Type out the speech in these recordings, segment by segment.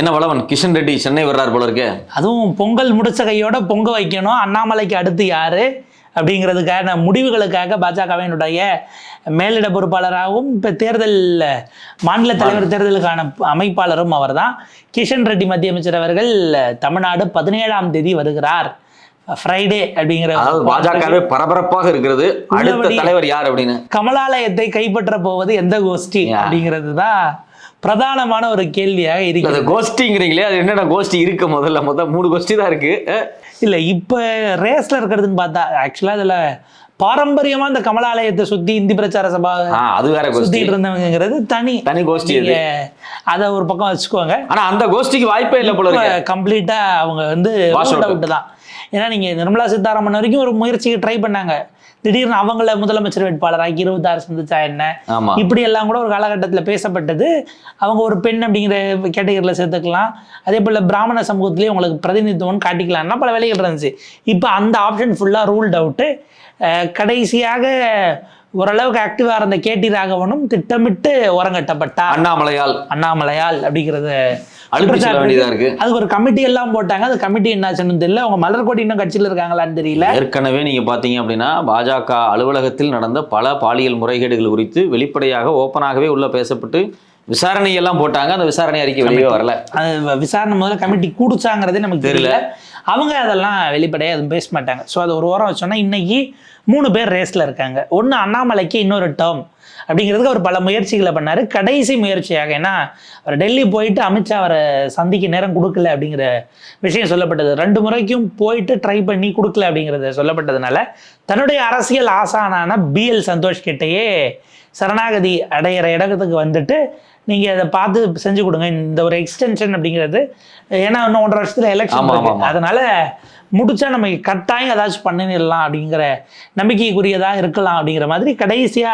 என்ன வளவன்? கிஷன் ரெட்டி சென்னை வர்றார் போல இருக்கே. அதுவும் பொங்கல் முடிச்ச கையோட பொங்க வைக்கணும். அண்ணாமலைக்கு அடுத்து யாரு? அப்படிங்கிறதுக்கான முடிவுகளுக்காக பாஜகவினுடைய மேலிட பொறுப்பாளராகவும் இப்போ தேர்தல் மாநில தலைவர் தேர்தலுக்கான அமைப்பாளரும் அவர்தான். கிஷன் ரெட்டி மத்திய அமைச்சர் அவர்கள் தமிழ்நாடு பதினேழாம் தேதி வருகிறார். ஃப்ரைடே அப்படிங்கிற பாஜகவே பரபரப்பாக இருக்கிறது. அடுத்த தலைவர் யார் அப்படின்னு? கமலாலயத்தை கைப்பற்ற போவது எந்த கோஷ்டி. அப்படிங்கிறது தான் பிரதானமான ஒரு கேள்வியாக இருக்கிறது. அந்த கோஷ்டிங்கிறீங்களே அது என்னடா கோஷ்டி இருக்கு முதல்ல? முதல் மூணு கோஷ்டி தான் இருக்கு. இல்ல இப்ப ரேஸ்ல இருக்கிறதுன்னு பார்த்தா ஆக்சுவலா இதுல பாரம்பரியமா இந்த கமலாலயத்தை சுத்தி இந்தி பிரச்சார சபா அது வேற சுத்திட்டு இருந்தவங்கிறது தனி. தனி கோஷ்டி அது. ஒரு பக்கம் வச்சுக்கோங்க. ஆனா அந்த கோஷ்டிக்கு வாய்ப்பே இல்லை போல இருக்கு. கம்ப்ளீட்டா அவங்க வந்து. அவுட் தான். ஏன்னா நீங்க நிர்மலா சீதாராமன் வரைக்கும் ஒரு முயற்சிக்கு ட்ரை பண்ணாங்க. திடீர்னு அவங்கள முதலமைச்சர் வேட்பாளராக்கி இருபத்தாறு சந்திச்சா என்ன? இப்படி எல்லாம் கூட ஒரு காலகட்டத்தில் பேசப்பட்டது. அவங்க ஒரு பெண் அப்படிங்கிற கேட்டகரியில் சேர்த்துக்கலாம். அதே போல் பிராமண சமூகத்திலேயே உங்களுக்கு பிரதிநிதித்துவம் காட்டிக்கலாம்னா பல வேலைகள் இருந்துச்சு. இப்போ அந்த ஆப்ஷன் ஃபுல்லாக ரூல்ட் அவுட்டு கடைசியாக ஓரளவுக்கு ஆக்டிவாக இருந்த கேடி ராகவனும் திட்டமிட்டு ஓரங்கட்டப்பட்டார் அண்ணாமலையால். அண்ணாமலையால் அப்படிங்கிறது அழுத்தி சொல்ல வேண்டியதா இருக்கு. அதுக்கு ஒரு கமிட்டி எல்லாம் போட்டாங்க. அந்த கமிட்டி என்னாச்சுன்னு தெரியல. அவங்க மலர்கோட்டி இன்னும் கட்சியில் இருக்காங்களான்னு தெரியல. ஏற்கனவே நீங்க பாத்தீங்க அப்படின்னா பாஜக அலுவலகத்தில் நடந்த பல பாலியல் முறைகேடுகள் குறித்து வெளிப்படையாக ஓப்பனாகவே உள்ள பேசப்பட்டு விசாரணை எல்லாம் போட்டாங்க. அந்த விசாரணை அறிக்கை வெளியே வரல. அது விசாரணை முதல்ல கமிட்டி கூடுச்சாங்கிறதே நமக்கு தெரியல. அவங்க அதெல்லாம் வெளிப்படையாக எதுவும் பேச மாட்டாங்க. ஸோ அது ஒரு ஓரம் வச்சோன்னா இன்னைக்கு மூணு பேர் ரேஸில் இருக்காங்க. ஒன்று அண்ணாமலைக்கு இன்னொரு டேர்ம் அப்படிங்கிறதுக்கு அவர் பல முயற்சிகளை பண்ணார். கடைசி முயற்சியாக ஏன்னா அவர் டெல்லி போயிட்டு அமித்ஷா அவரை சந்திக்க நேரம் கொடுக்கல அப்படிங்கிற விஷயம் சொல்லப்பட்டது. ரெண்டு முறைக்கும் போயிட்டு ட்ரை பண்ணி கொடுக்கல அப்படிங்கிறது சொல்லப்பட்டதுனால தன்னுடைய அரசியல் ஆசானான பிஎல் சந்தோஷ் கிட்டேயே சரணாகதி அடையிற இடத்துக்கு வந்துட்டு நீங்கள் அதை பார்த்து செஞ்சு கொடுங்க. இந்த ஒரு எக்ஸ்டென்ஷன் அப்படிங்கிறது ஏன்னா இன்னும் ஒன்றரை வருஷத்துல எலெக்ஷன். அதனால முடிச்சா நம்ம கட்டாயம் ஏதாச்சும் பண்ணிடலாம் அப்படிங்கிற நம்பிக்கைக்குரியதாக இருக்கலாம் அப்படிங்கிற மாதிரி கடைசியா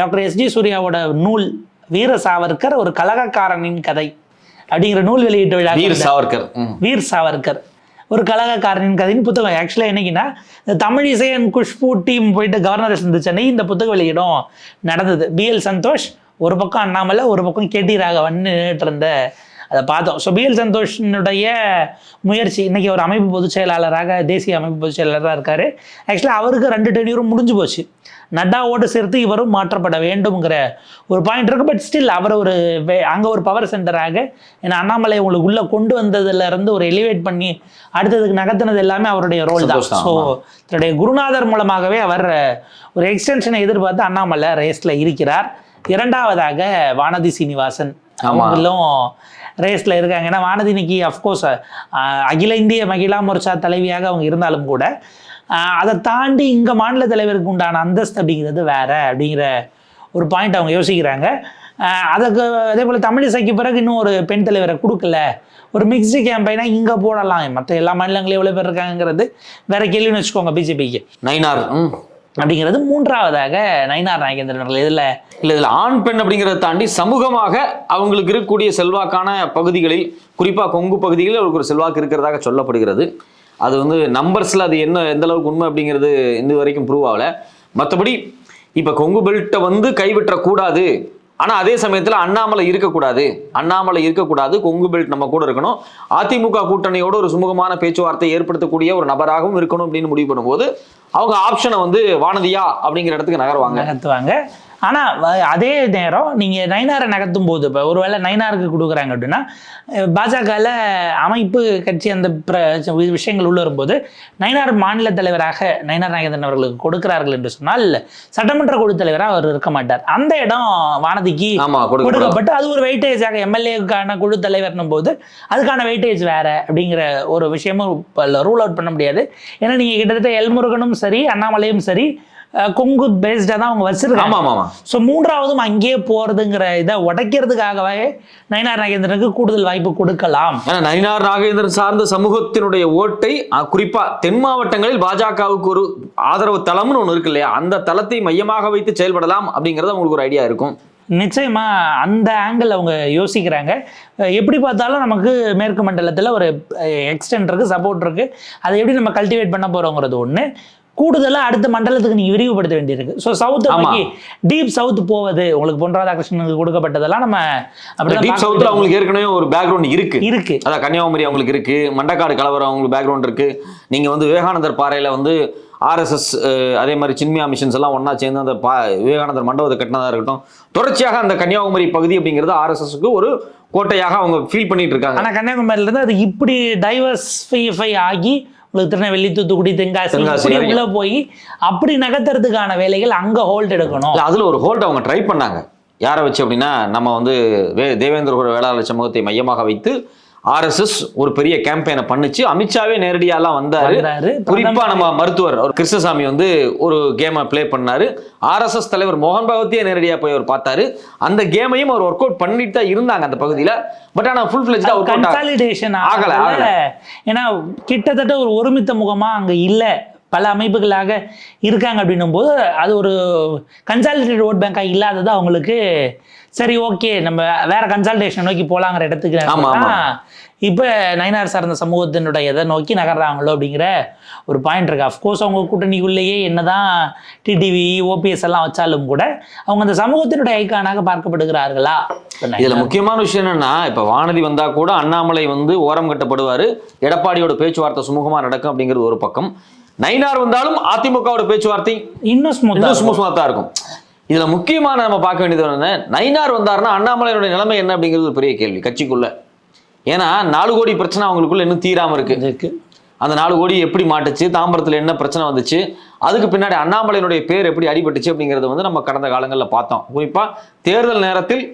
டாக்டர் எஸ்ஜி சூர்யாவோட நூல் வீர சாவர்கர் ஒரு கலகக்காரனின் கதை அப்படிங்கிற நூல் வெளியீட்டு விழா வீர் சாவர்கர். வீர் சாவர்கர். ஒரு கலகக்காரனின் கதைன்னு புத்தகம். ஆக்சுவலாக என்னைக்குன்னா இந்த தமிழிசையன் குஷ்பு டீம் போயிட்டு கவர்னர் சந்திச்சனை இந்த புத்தக வெளியிடம் நடந்தது. பிஎல் சந்தோஷ் ஒரு பக்கம் அண்ணாமலை ஒரு பக்கம் கேடி ராகவன் நின்றுட்டு இருந்த அதை பார்த்தோம். ஸோ பிஎல் சந்தோஷனுடைய முயற்சி இன்னைக்கு ஒரு அமைப்பு பொதுச் செயலாளராக தேசிய அமைப்பு பொதுச் செயலாளராக இருக்காரு. ஆக்சுவலாக அவருக்கு ரெண்டு டென்யூரும் முடிஞ்சு போச்சு. நட்டாவோடு சேர்த்து இவரும் மாற்றப்பட வேண்டும்ங்கிற ஒரு பாயிண்ட் இருக்கு. பட் ஸ்டில் அவர் ஒரு வே- அங்க ஒரு பவர் சென்டராக ஏன்னா அண்ணாமலை உங்களுக்கு உள்ள கொண்டு வந்ததுல இருந்து ஒரு எலிவேட் பண்ணி அடுத்ததுக்கு நகர்த்தினது எல்லாமே அவருடைய ரோல் தான். ஸோ தன்னுடைய குருநாதர் மூலமாகவே அவர் ஒரு எக்ஸ்டென்ஷனை எதிர்பார்த்து அண்ணாமலை ரேஸ்ல இருக்கிறார். இரண்டாவதாக வானதி சீனிவாசன். அவங்களும் ரேஸில் இருக்காங்க. ஏன்னா வானதி இன்னைக்கு அஃப்கோர்ஸ் அகில இந்திய மகிழா மோர்ச்சா தலைவியாக அவங்க இருந்தாலும் கூட அதை தாண்டி இங்கே மாநில தலைவருக்கு உண்டான அந்தஸ்து அப்படிங்கிறது வேற அப்படிங்கிற ஒரு பாயிண்ட் அவங்க யோசிக்கிறாங்க. அதுக்கு அதே போல் தமிழிசைக்கு பிறகு இன்னும் ஒரு பெண் தலைவரை கொடுக்கல. ஒரு மிக்சி கேம்பெயினாக இங்கே போடலாம். மற்ற எல்லா மாநிலங்களையும் எவ்வளோ பேர் இருக்காங்கிறது வேற கேள்வின்னு வச்சுக்கோங்க பிஜேபிக்கு நைனார் ம். அப்படிங்கிறது மூன்றாவதாக நயினார் நாகேந்திரன் அவர்கள் இதில் இல்லை இதில் ஆண் பெண் அப்படிங்கிறத தாண்டி சமூகமாக அவங்களுக்கு இருக்கக்கூடிய செல்வாக்கான பகுதிகளில் குறிப்பாக கொங்கு பகுதிகளில் அவருக்கு ஒரு செல்வாக்கு இருக்கிறதாக சொல்லப்படுகிறது. அது வந்து நம்பர்ஸில் அது என்ன எந்த அளவுக்கு உண்மை அப்படிங்கிறது இன்னும் வரைக்கும் ப்ரூவ் ஆகலை. மற்றபடி இப்போ கொங்கு பெல்ட்டை வந்து கைவிட்டக்கூடாது ஆனா அதே சமயத்துல அண்ணாமலை இருக்கக்கூடாது. அண்ணாமலை இருக்கக்கூடாது. கொங்கு பெல்ட் நம்ம கூட இருக்கணும். அதிமுக கூட்டணியோட ஒரு சுமூகமான பேச்சுவார்த்தை ஏற்படுத்தக்கூடிய ஒரு நபராகவும் இருக்கணும் அப்படின்னு முடிவு பண்ணும்போது அவங்க ஆப்ஷனை வந்து வானதியா அப்படிங்கிற இடத்துக்கு நகருவாங்க. நகர்த்துவாங்க. ஆனால் அதே நேரம் நீங்கள் நைனாரை நகர்த்தும் போது இப்போ ஒருவேளை நைனாருக்கு கொடுக்குறாங்க அப்படின்னா பாஜகவில் அமைப்பு கட்சி அந்த பிர விஷயங்கள் உள்ள வரும்போது நயினார் மாநில தலைவராக நயினார் நாகேந்திரன் அவர்களுக்கு கொடுக்கிறார்கள் என்று சொன்னால் சட்டமன்ற குழு தலைவராக அவர் இருக்க மாட்டார். அந்த இடம் வானதிக்கு கொடுக்கப்பட்டு அது ஒரு வெயிட்டேஜாக எம்எல்ஏக்கான குழு தலைவர்னும் போது அதுக்கான வெயிட்டேஜ் வேற அப்படிங்கிற ஒரு விஷயமும் ரூல் அவுட் பண்ண முடியாது. ஏன்னா நீங்க கிட்டத்தட்ட எல்முருகனும் சரி அண்ணாமலையும் சரி கொங்கு பேஸ்டாக தான் அவங்க வச்சிருக்காங்க. ஆமா ஆமா ஆமா. ஸோ மூன்றாவதும் அங்கேயே போறதுங்கிற இதை உடைக்கிறதுக்காகவே நயினார் நாகேந்திரனுக்கு கூடுதல் வாய்ப்பு கொடுக்கலாம். ஏன்னா நயினார் நாகேந்திரன் சார்ந்த சமூகத்தினுடைய ஓட்டை அஹ், குறிப்பா தென் மாவட்டங்களில் பாஜகவுக்கு ஒரு ஆதரவு தளம்னு ஒன்று இருக்கு இல்லையா? அந்த தளத்தை மையமாக வைத்து செயல்படலாம் அப்படிங்கிறது உங்களுக்கு ஒரு ஐடியா இருக்கும். நிச்சயமா அந்த ஆங்கிள் அவங்க யோசிக்கிறாங்க. எப்படி பார்த்தாலும் நமக்கு மேற்கு மண்டலத்தில் ஒரு எக்ஸ்டென்ட் இருக்கு சப்போர்ட் இருக்கு. அதை எப்படி நம்ம கல்டிவேட் பண்ண போறோங்கிறது ஒன்று கூடுதலா அடுத்த மண்டலத்துக்கு நீங்க விரிவுபடுத்த வேண்டியிருக்கு. So south. நோக்கி டீப் சவுத் போவது உங்களுக்கு பொன் ராதாகிருஷ்ணனுக்கு கொடுக்கப்பட்டதெல்லாம் நம்ம அப்படிதான் டீப் சவுத்தில் அவங்களுக்கு ஏற்கனவே ஒரு பேக்ரவுண்ட் இருக்கு. இருக்கு. அதான் கன்னியாகுமரி அவங்களுக்கு இருக்கு மண்டக்காடு கலவரம் அவங்களுக்கு பேக்ரவுண்ட் இருக்கு. நீங்க வந்து விவேகானந்தர் பாறையில வந்து ஆர்எஸ்எஸ் அதே மாதிரி சின்மியா மிஷன்ஸ் எல்லாம் ஒண்ணா சேர்ந்து அந்த பா விவேகானந்தர் மண்டபத்தை கட்டினதா இருக்கட்டும். தொடர்ச்சியாக அந்த கன்னியாகுமரி பகுதி அப்படிங்கிறது ஆர்எஸ்எஸ்க்கு ஒரு கோட்டையாக அவங்க ஃபீல் பண்ணிட்டு இருக்காங்க. ஆனா கன்னியாகுமரியில இருந்து அது இப்படி டைவர்ஸ்ஃபை ஆகி உங்களுக்கு திருநெல்வேலி தூத்துக்குடி தென்காசி. உள்ள போய் அப்படி நகர்த்துறதுக்கான வேலைகள் அங்க ஹோல்ட் எடுக்கணும் அதுல ஒரு ஹோல்ட் அவங்க ட்ரை பண்ணாங்க யாரை வச்சு அப்படின்னா நம்ம வந்து வே தேவேந்திர வேளாளர் சமூகத்தை மையமாக வைத்து ஆர்எஸ்எஸ் ஒரு பெரிய கேம்பெயினை பண்ணுச்சு. அமித்ஷாவே நேரடியாலாம் வந்தாரு. குறிப்பா நம்ம மருத்துவர் கிருஷ்ணசாமி வந்து ஒரு கேமை ப்ளே பண்ணாரு. ஆர்எஸ்எஸ் தலைவர் மோகன் பகவத்தியே நேரடியா போய் அவர் பார்த்தாரு. அந்த கேமையும் அவர் ஒர்க் அவுட் பண்ணிட்டு தான் இருந்தாங்க அந்த பகுதியில. பட் ஆனா ஃபுல் ஃபிளெஜ்டா ஒர்க் கன்சாலிடேஷன் ஆகல. ஏன்னா கிட்டத்தட்ட ஒரு ஒருமித்த முகமா அங்க இல்ல. பல அமைப்புகளாக இருக்காங்க அப்படின்னும் போது அது ஒரு கன்சாலிடேட் ஓட் பேங்கா இல்லாதது அவங்களுக்கு சரி ஓகே நம்ம வேற கன்சால்டேஷன் நோக்கி போலாங்கிற இடத்துக்கு இப்ப நயினார் சார்ந்த சமூகத்தினுடைய இதை நோக்கி நகர்றாங்களோ அப்படிங்கிற ஒரு பாயிண்ட் இருக்கு. அஃப்கோர்ஸ் அவங்க கூட்டணிக்குள்ளேயே என்னதான் டிடிவி ஓபிஎஸ் எல்லாம் வச்சாலும் கூட அவங்க அந்த சமூகத்தினுடைய ஐக்கானாக பார்க்கப்படுகிறார்களா? இதுல முக்கியமான விஷயம் என்னன்னா இப்ப வானதி வந்தா கூட அண்ணாமலை வந்து ஓரம் கட்டப்படுவாரு. எடப்பாடியோட பேச்சுவார்த்தை சுமூகமா நடக்கும் அப்படிங்கிறது ஒரு பக்கம். நயினார் வந்தாலும் அதிமுகவோட பேச்சுவார்த்தை இன்னும் இன்னும் ஸ்மூத்தாக தான் இருக்கும். இதுல முக்கியமான நம்ம பார்க்க வேண்டியது என்ன நயினார் வந்தாருன்னா அண்ணாமலையினுடைய நிலைமை என்ன அப்படிங்கிறது ஒரு பெரிய கேள்வி கட்சிக்குள்ள. ஏன்னா நாலு கோடி பிரச்சனை அவங்களுக்குள்ள இன்னும் தீராம இருக்கு. அந்த நாலு கோடி எப்படி மாட்டுச்சு தாம்பரத்துல என்ன பிரச்சனை வந்துச்சு அதுக்கு பின்னாடி அண்ணாமலையினுடைய பேர் எப்படி அடிபட்டுச்சு அப்படிங்கறத வந்து நம்ம கடந்த காலங்களில் பார்த்தோம். குறிப்பா தேர்தல் நேரத்தில்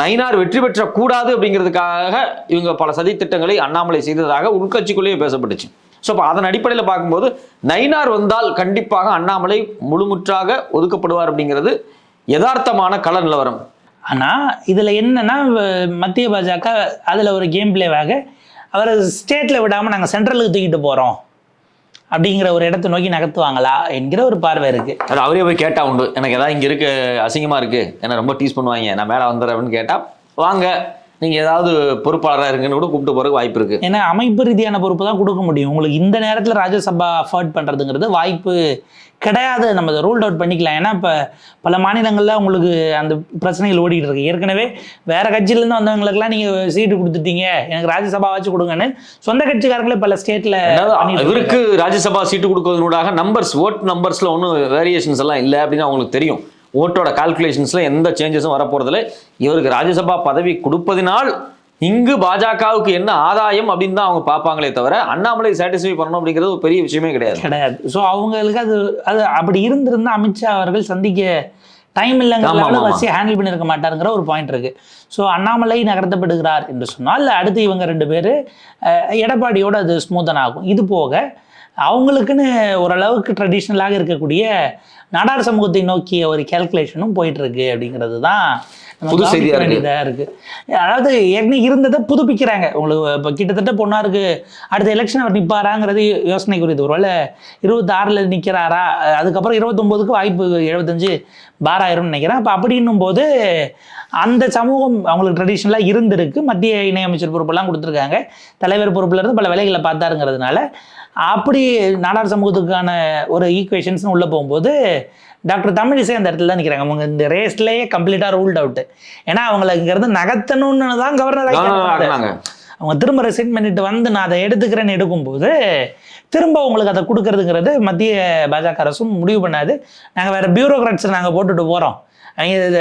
நயினார் வெற்றி பெற்ற கூடாது அப்படிங்கிறதுக்காக இவங்க பல சதித்திட்டங்களை அண்ணாமலை செய்ததாக உள்கட்சிக்குள்ளேயே பேசப்பட்டுச்சு. ஸோ அப்போ அதன் அடிப்படையில் பார்க்கும்போது நயினார் வந்தால் கண்டிப்பாக அண்ணாமலை முழுமுற்றாக ஒதுக்கப்படுவார் அப்படிங்கிறது யதார்த்தமான கள நிலவரம். ஆனா இதுல என்னன்னா மத்திய பாஜக அதுல ஒரு கேம் பிளேவாக அவரை ஸ்டேட்ல விடாம நாங்க சென்ட்ரலுக்கு தூக்கிட்டு போறோம் அப்படிங்கிற ஒரு இடத்தை நோக்கி நகர்த்துவாங்களா என்கிற ஒரு பார்வை இருக்கு. அது அவரே போய் கேட்டா உண்டு. எனக்கு ஏதாவது இங்க இருக்கு அசிங்கமா இருக்கு. என்ன ரொம்ப டீஸ் பண்ணுவாங்க. நான் மேலே வந்துடுறேன் அப்படின்னு கேட்டா வாங்க. நீங்க ஏதாவது பொறுப்பாளராக இருக்குன்னு கூட கூப்பிட்டு போறதுக்கு வாய்ப்பு இருக்கு. ஏன்னா அமைப்பு ரீதியான பொறுப்பு தான் கொடுக்க முடியும். உங்களுக்கு இந்த நேரத்துல ராஜ்யசபா அஃபோர்ட் பண்றதுங்கிறது வாய்ப்பு கிடையாது. நம்ம அதை ரூல்ட் அவுட் பண்ணிக்கலாம். ஏன்னா இப்போ பல மாநிலங்கள்ல உங்களுக்கு அந்த பிரச்சனைகள் ஓடிட்டு இருக்கு. ஏற்கனவே வேற கட்சியிலேருந்து வந்தவங்களுக்குலாம் நீங்க சீட்டு கொடுத்துட்டீங்க. எனக்கு ராஜ்யசபா வச்சு கொடுங்கன்னு சொந்த கட்சிக்காரங்களே பல ஸ்டேட்ல அதாவது இவருக்கு ராஜ்யசபா சீட்டு கொடுக்கறதுனூடாக நம்பர்ஸ் ஓட் நம்பர்ஸ்ல ஒன்றும் வேரியேஷன்ஸ் எல்லாம் இல்லை அப்படின்னு அவங்களுக்கு தெரியும். ஓட்டோட கால்குலேஷன்ஸ்ல எந்த சேஞ்சஸும் வரப்போறதில்ல. இவருக்கு ராஜ்யசபா பதவி கொடுப்பதினால் இங்கு பாஜகவுக்கு என்ன ஆதாயம் அப்படின்னு தான் அவங்க பார்ப்பாங்களே தவிர அண்ணாமலை சாட்டிஸ்ஃபை பண்ணணும் அப்படிங்கிறது ஒரு பெரிய விஷயமே கிடையாது. கிடையாது. ஸோ அவங்களுக்கு அது அது அப்படி இருந்திருந்தா அமித்ஷா அவர்கள் சந்திக்க டைம் ஆமா. வச்சு ஹேண்டில் பண்ணியிருக்க மாட்டாருங்கிற ஒரு பாயிண்ட் இருக்கு. ஸோ அண்ணாமலை நகர்த்தப்படுகிறார் என்று சொன்னால் அடுத்து இவங்க ரெண்டு பேர் எடப்பாடியோட அது ஸ்மூத்தன் ஆகும் இது போக அவங்களுக்குன்னு ஓரளவுக்கு ட்ரெடிஷ்னலாக இருக்கக்கூடிய நாடார் சமூகத்தை நோக்கிய ஒரு கேல்குலேஷனும் போயிட்டுருக்கு அப்படிங்கிறது தான் புது கவனிக்க செய்தியா இருக்கு. வேண்டியதா இருக்கு. அதாவது ஏற்கனவே இருந்ததை புதுப்பிக்கிறாங்க. உங்களுக்கு இப்போ கிட்டத்தட்ட பொண்ணாருக்கு அடுத்த எலெக்ஷன் அவர் நிற்பாராங்கிறது யோசனைக்குரியது. ஒருவேளை இருபத்தாறில் நிற்கிறாரா அதுக்கப்புறம் இருபத்தொம்போதுக்கு வாய்ப்பு எழுபத்தஞ்சு பாராயிரம்னு நினைக்கிறேன். அப்போ அப்படின்னும் போது அந்த சமூகம் அவங்களுக்கு ட்ரெடிஷ்னலாக இருந்திருக்கு. மத்திய இணையமைச்சர் பொறுப்பெல்லாம் கொடுத்துருக்காங்க. தலைவர் பொறுப்புல இருந்து பல வேலைகளை பார்த்தாருங்கிறதுனால அப்படி நாடார் சமூகத்துக்கான ஒரு ஈக்குவேஷன்ஸ்னு உள்ளே போகும்போது டாக்டர் தமிழிசை அந்த இடத்துல தான் நிற்கிறாங்க அவங்க இந்த ரேஸ்லேயே கம்ப்ளீட்டாக ரூல்ட் அவுட் ஏன்னா அவங்கள இங்கேருந்து நகர்த்தணும்னு தான் கவர்னர் அவங்க திரும்ப ரெசைன் பண்ணிட்டு வந்து நான் அதை எடுத்துக்கிறேன்னு எடுக்கும்போது திரும்ப உங்களுக்கு அதை கொடுக்கறதுங்கிறது மத்திய பாஜக அரசும் முடிவு பண்ணாது. நாங்கள் வேற பியூரோக்ராட்ஸ் நாங்கள் போட்டுட்டு போகிறோம்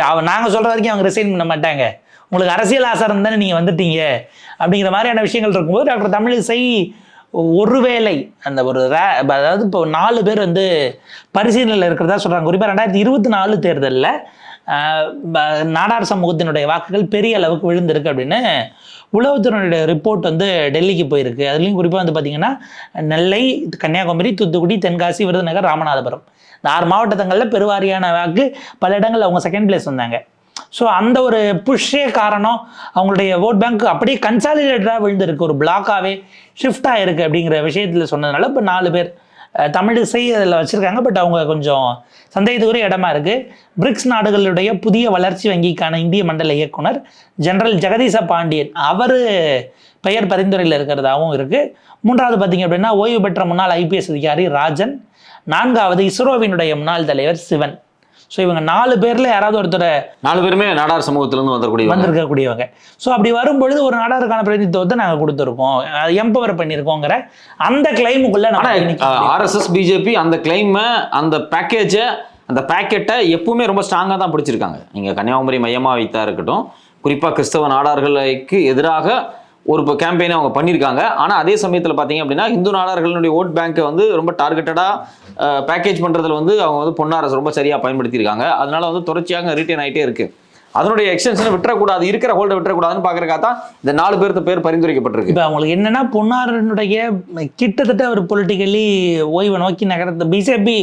அவங்க நாங்கள் சொல்கிற வரைக்கும் அவங்க ரிசைன் பண்ண மாட்டாங்க. உங்களுக்கு அரசியல் ஆசாரம் தானே நீங்கள் வந்துட்டீங்க? அப்படிங்கிற மாதிரியான விஷயங்கள் இருக்கும்போது டாக்டர் தமிழிசை ஒருவேளை அந்த ஒரு ரே- அதாவது இப்போ நாலு பேர் வந்து பரிசீலனையில் இருக்கிறதா சொல்கிறாங்க குறிப்பாக ரெண்டாயிரத்தி இருபத்தி நாலு தேர்தலில் நாடார் சமூகத்தினுடைய வாக்குகள் பெரிய அளவுக்கு விழுந்திருக்கு அப்படின்னு உளவுத்துறையினுடைய ரிப்போர்ட் வந்து டெல்லிக்கு போயிருக்கு. அதுலேயும் குறிப்பாக வந்து பார்த்திங்கன்னா நெல்லை கன்னியாகுமரி தூத்துக்குடி தென்காசி விருதுநகர் ராமநாதபுரம். இந்த ஆறு மாவட்டங்களில் பெருவாரியான வாக்கு பல இடங்களில் அவங்க செகண்ட் பிளேஸ் வந்தாங்க. ஸோ அந்த ஒரு புஷ்ஷே காரணம் அவங்களுடைய ஓட் பேங்க் அப்படியே கன்சாலிடேட்டடாக விழுந்திருக்கு. ஒரு பிளாக்காகவே ஷிஃப்ட் ஆயிருக்கு அப்படிங்கிற விஷயத்தில் சொன்னதுனால இப்போ நாலு பேர் தமிழிசை அதில் வச்சுருக்காங்க. பட் அவங்க கொஞ்சம் சந்தேகத்துக்குரிய இடமா இருக்குது பிரிக்ஸ் நாடுகளுடைய புதிய வளர்ச்சி வங்கிக்கான இந்திய மண்டல இயக்குனர் ஜெனரல் ஜெகதீச பாண்டியன் அவர் பெயர் பரிந்துரையில் இருக்கிறதாவும் இருக்குது மூன்றாவது பார்த்தீங்க அப்படின்னா ஓய்வு பெற்ற முன்னாள் ஐபிஎஸ் அதிகாரி ராஜன் நான்காவது இஸ்ரோவினுடைய முன்னாள் தலைவர் சிவன். ஸோ இவங்க நாலு பேர்ல யாராவது ஒருத்தரை நாலு பேருமே நாடார் சமூகத்திலிருந்து வந்திருக்கூடிய வந்திருக்கக்கூடியவங்க. ஸோ அப்படி வரும்பொழுது ஒரு நாடாருக்கான பிரதிநிதித்துவத்தை நாங்கள் கொடுத்துருக்கோம். எம்பவர் பண்ணியிருக்கோங்கிற அந்த கிளைமுக்குள்ள ஆர்எஸ்எஸ் பிஜேபி அந்த கிளைமை அந்த பேக்கேஜை அந்த பேக்கெட்டை எப்பவுமே ரொம்ப ஸ்ட்ராங்காக தான் பிடிச்சிருக்காங்க. நீங்க கன்னியாகுமரி மையமா வைத்தா இருக்கட்டும் குறிப்பா கிறிஸ்தவ நாடார்களுக்கு எதிராக ஒரு இப்போ கேம்பெயினை அவங்க பண்ணியிருக்காங்க. ஆனால் அதே சமயத்தில் பார்த்தீங்க அப்படின்னா இந்து நாடார்களுடைய ஓட் பேங்க்கை வந்து ரொம்ப டார்கெட்டடாக பேக்கேஜ் பண்ணுறதுல வந்து அவங்க வந்து பொன்னாரசு ரொம்ப சரியாக பயன்படுத்தியிருக்காங்க. அதனால வந்து தொடர்ச்சியாக ரீட்டைன் ஆகிட்டே இருக்குது அதனுடைய எக்ஸ்டென்ஷன் விட்டுறக்கூடாது இருக்கிற ஹோல்டை விட்டுறக்கூடாதுன்னு பார்க்கறக்காக தான் இந்த நாலு பேர்த்த பேர் பரிந்துரைக்கப்பட்டிருக்கு. இப்போ அவங்களுக்கு என்னன்னா பொன்னாரனுடைய கிட்டத்தட்ட ஒரு பொலிட்டிக்கலி ஓய்வை நோக்கி நகரத்து பிஜேபி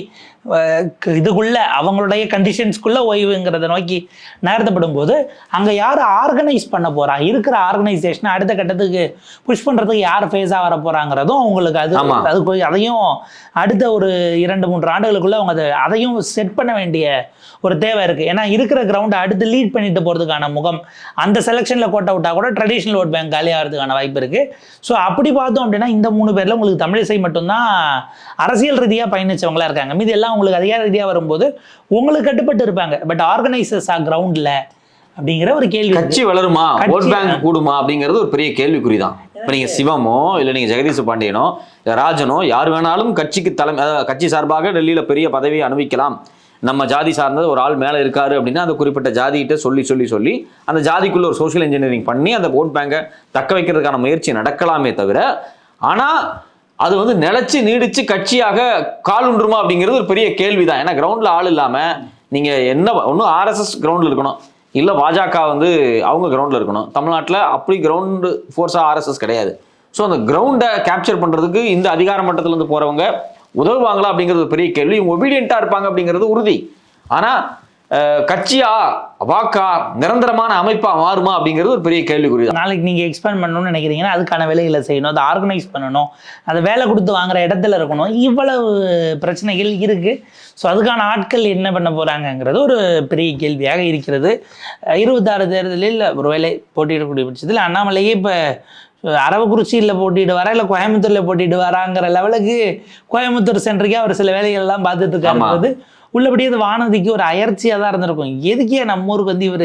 இதுக்குள்ள அவங்களுடைய கண்டிஷன்ஸ்குள்ள ஓய்வுங்கிறத நோக்கி நகர்த்தப்படும் போது அங்கே யார் ஆர்கனைஸ் பண்ண போறா? இருக்கிற ஆர்கனைசேஷனை அடுத்த கட்டத்துக்கு புஷ் பண்றதுக்கு யார் ஃபேஸாக வர போறாங்கிறதும் அவங்களுக்கு அது. அது போய் அதையும் அடுத்த ஒரு இரண்டு மூன்று ஆண்டுகளுக்குள்ள அவங்க அதை அதையும் செட் பண்ண வேண்டிய ஒரு தேவை இருக்கு. ஏன்னா இருக்கிற கிரவுண்டை அடுத்து லீட் பண்ணிட்டு போறதுக்கான முகம் அந்த செலெக்ஷன்ல கோட்டை விட்டா கூட ட்ரெடிஷ்னல் ஓட் பேங்க் காலி ஆகிறதுக்கான வாய்ப்பு இருக்கு. ஸோ அப்படி பார்த்தோம் அப்படின்னா இந்த மூணு பேர்ல உங்களுக்கு தமிழிசை மட்டும்தான் அரசியல் ரீதியாக பயணிச்சவங்களா இருக்காங்க. மீதி எல்லாம் உங்களுக்கு அதிகார ரீதியாக வரும்போது உங்களுக்கு கட்டுப்பட்டு இருப்பாங்க. பட் ஆர்கனைசர்ஸ் ஆ கிரவுண்ட்ல அப்படிங்கிற ஒரு கேள்வி. கட்சி வளருமா? ஓட் பேங்க் கூடுமா? அப்படிங்கிறது ஒரு பெரிய கேள்விக்குறி தான் இப்போ நீங்க சிவமோ இல்லை நீங்க ஜெகதீஷ் பாண்டியனோ ராஜனோ யார் வேணாலும் கட்சிக்கு தலைமை கட்சி சார்பாக டெல்லியில பெரிய பதவியை அனுபவிக்கலாம். நம்ம ஜாதி சார்ந்த ஒரு ஆள் மேலே இருக்காரு அப்படின்னா அந்த குறிப்பிட்ட ஜாதிகிட்ட சொல்லி சொல்லி சொல்லி அந்த ஜாதிக்குள்ள ஒரு சோஷியல் இன்ஜினியரிங் பண்ணி அந்த ஓட் பேங்கை தக்க வைக்கிறதுக்கான முயற்சி நடக்கலாமே தவிர ஆனா அது வந்து நிலச்சி நீடிச்சு கட்சியாக கால் உண்டுருமா அப்படிங்கிறது ஒரு பெரிய கேள்வி தான் ஏன்னா கிரவுண்டில் ஆள் இல்லாமல் நீங்கள் என்ன ஒன்றும் ஆர்எஸ்எஸ் கிரவுண்டில் இருக்கணும். இல்லை பாஜக வந்து அவங்க கிரவுண்டில் இருக்கணும். தமிழ்நாட்டில் அப்படி கிரவுண்டு ஃபோர்ஸாக ஆர்எஸ்எஸ் கிடையாது. ஸோ அந்த கிரவுண்டை கேப்சர் பண்ணுறதுக்கு இந்த அதிகார மட்டத்திலேருந்து இருந்து உதவுவாங்களா அப்படிங்கிறது ஒரு பெரிய கேள்வி. இவங்க இருப்பாங்க அப்படிங்கிறது உறுதி. ஆனால் கட்சியா வாக்கா நிரந்தரமான அமைப்பா மாறுமா அப்படிங்கிறது ஒரு பெரிய கேள்விக்குறி நாளைக்கு நீங்கள் எக்ஸ்பேண்ட் பண்ணணும்னு நினைக்கிறீங்கன்னா அதுக்கான வேலைகளை செய்யணும் அதை ஆர்கனைஸ் பண்ணணும் அதை வேலை கொடுத்து வாங்குற இடத்துல இருக்கணும் இவ்வளவு பிரச்சனைகள் இருக்குது ஸோ அதுக்கான ஆட்கள் என்ன பண்ண போகிறாங்கங்கிறது ஒரு பெரிய கேள்வியாக இருக்கிறது. இருபத்தாறு தேர்தலில் ஒருவேளை போட்டியிடக்கூடிய பட்சத்தில் அண்ணாமலையே இப்போ அரவக்குறிச்சியில் போட்டியிடுவாரா இல்லை கோயம்புத்தூரில் போட்டியிடுவாராங்கிற லெவலுக்கு கோயம்புத்தூர் சென்றிக்கே அவர் சில வேலைகள்லாம் பார்த்துட்டு இருக்காருன்றது உள்ளபடியே அது வானதிக்கு ஒரு அயற்சியாக தான் இருந்திருக்கும். எதுக்கே நம்ம ஊருக்கு வந்து இவர்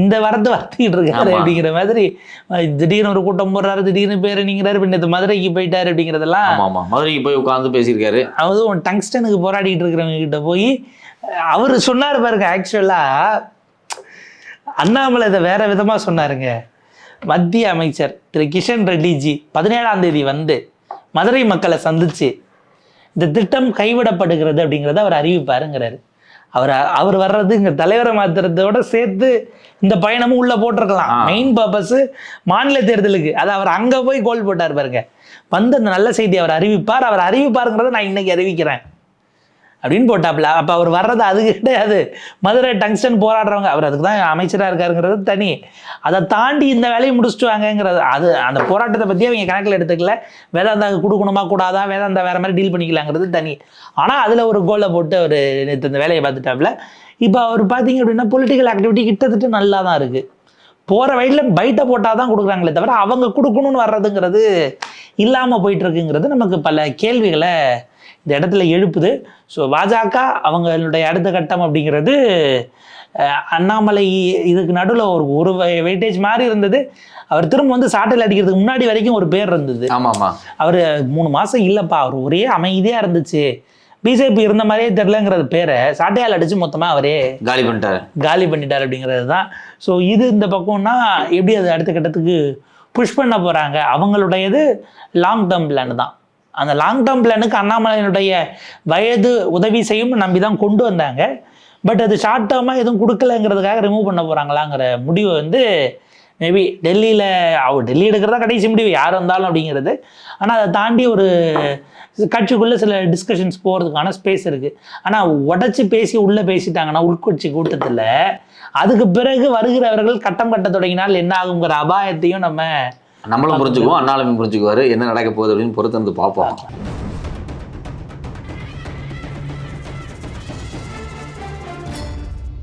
இந்த வரத்து வரத்திக்கிட்டு இருக்காரு. அப்படிங்கிற மாதிரி திடீர்னு ஒரு கூட்டம் போடுறாரு திடீர்னு பேரணிங்கிறாரு பின்ன இது மதுரைக்கு போயிட்டாரு அப்படிங்கிறதெல்லாம் மதுரைக்கு போய் உட்கார்ந்து பேசியிருக்காரு. அதுவும் டங்ஸ்டனுக்கு போராடிட்டு இருக்கிறவங்க கிட்ட போய் அவர் சொன்னார் பாருங்க ஆக்சுவலா அண்ணாமலை இதை வேற விதமா சொன்னாருங்க. மத்திய அமைச்சர் திரு கிஷன் ரெட்டிஜி பதினேழாம் தேதி வந்து மதுரை மக்களை சந்திச்சு இந்த திட்டம் கைவிடப்படுகிறது அப்படிங்கிறத அவர் அறிவிப்பாருங்கிறாரு. அவர் அவர் வர்றது இங்க தலைவரை மாத்துறதோட சேர்த்து இந்த பயணமும் உள்ள போட்டிருக்கலாம். மெயின் பர்பஸ் மாநில தேர்தலுக்கு. அது அவர் அங்க போய் கோல் போட்டார் பாருங்க. வந்து அந்த நல்ல செய்தி அவர் அறிவிப்பார். அவர் அறிவிப்பாருங்கிறத நான் இன்னைக்கு அறிவிக்கிறேன். அப்படின்னு போட்டாப்ல அப்போ அவர் வர்றது அது கிடையாது. மதுரை டங்ஸ்டன் போராடுறவங்க அவர் அதுக்கு தான் அமைச்சராக இருக்காருங்கிறது தனி. அதை தாண்டி இந்த வேலையை முடிச்சுட்டு வாங்கங்கிறது அது அந்த போராட்டத்தை பற்றி அவங்க கணக்கில் எடுத்துக்கல. வேதாந்தா கொடுக்கணுமா கூடாதா? வேதாந்தா வேறு மாதிரி டீல் பண்ணிக்கலாங்கிறது தனி. ஆனால் அதில் ஒரு கோலை போட்டு அவர் நேற்று இந்த வேலையை பார்த்துட்டாப்ல இப்போ அவர் பார்த்தீங்க அப்படின்னா பொலிட்டிக்கல் ஆக்டிவிட்டி கிட்டத்தட்ட நல்லா தான் இருக்குது போகிற வழியில் பைட்டை போட்டால் தான் கொடுக்குறாங்களே தவிர அவங்க கொடுக்கணும்னு வர்றதுங்கிறது இல்லாமல் போயிட்டுருக்குங்கிறது நமக்கு பல கேள்விகளை இந்த இடத்துல எழுப்புது. ஸோ பாஜக அவங்களுடைய அடுத்த கட்டம் அப்படிங்கிறது அண்ணாமலை இதுக்கு நடுவில் ஒரு ஒரு வெயிட்டேஜ் மாதிரி இருந்தது. அவர் திரும்ப வந்து சாட்டில் அடிக்கிறதுக்கு முன்னாடி வரைக்கும் ஒரு பேர் இருந்தது. ஆமா ஆமா அவர் மூணு மாதம் இல்லைப்பா. அவர் ஒரே அமைதியாக இருந்துச்சு. பிஜேபி இருந்த மாதிரியே தெரிலங்கிறது பேரை. சாட்டையால் அடிச்சு மொத்தமாக அவரே காலி பண்ணிட்டாரு. காலி பண்ணிட்டார் அப்படிங்கிறது தான். ஸோ இது இந்த பக்கம்னா எப்படி அது அடுத்த கட்டத்துக்கு புஷ் பண்ண போகிறாங்க அவங்களுடையது லாங் டேர்ம் பிளான் தான். அந்த லாங் டேர்ம் பிளானுக்கு அண்ணாமலையினுடைய வயது உதவி செய்யும் நம்பி தான் கொண்டு வந்தாங்க. பட் அது ஷார்ட் டேர்மாக எதுவும் கொடுக்கலங்கிறதுக்காக ரிமூவ் பண்ண போகிறாங்களாங்கிற முடிவு வந்து மேபி டெல்லியில் அவர் டெல்லி எடுக்கிறதா கடைசி முடிவு யார் வந்தாலும் அப்படிங்கிறது. ஆனால் அதை தாண்டி ஒரு கட்சிக்குள்ளே சில டிஸ்கஷன்ஸ் போகிறதுக்கான ஸ்பேஸ் இருக்குது ஆனால் உடச்சி பேசி உள்ளே பேசிட்டாங்கன்னா உள்கட்சி கூட்டத்தில் அதுக்கு பிறகு வருகிறவர்கள் கட்டம் கட்ட தொடங்கினால் என்ன ஆகுங்கிற அபாயத்தையும் நம்ம நம்மளும் புரிஞ்சுக்குவோம் அண்ணாலுமே புரிஞ்சுக்குவாரு. என்ன நடக்க போகுது அப்படின்னு பொறுத்து வந்து பார்ப்போம்.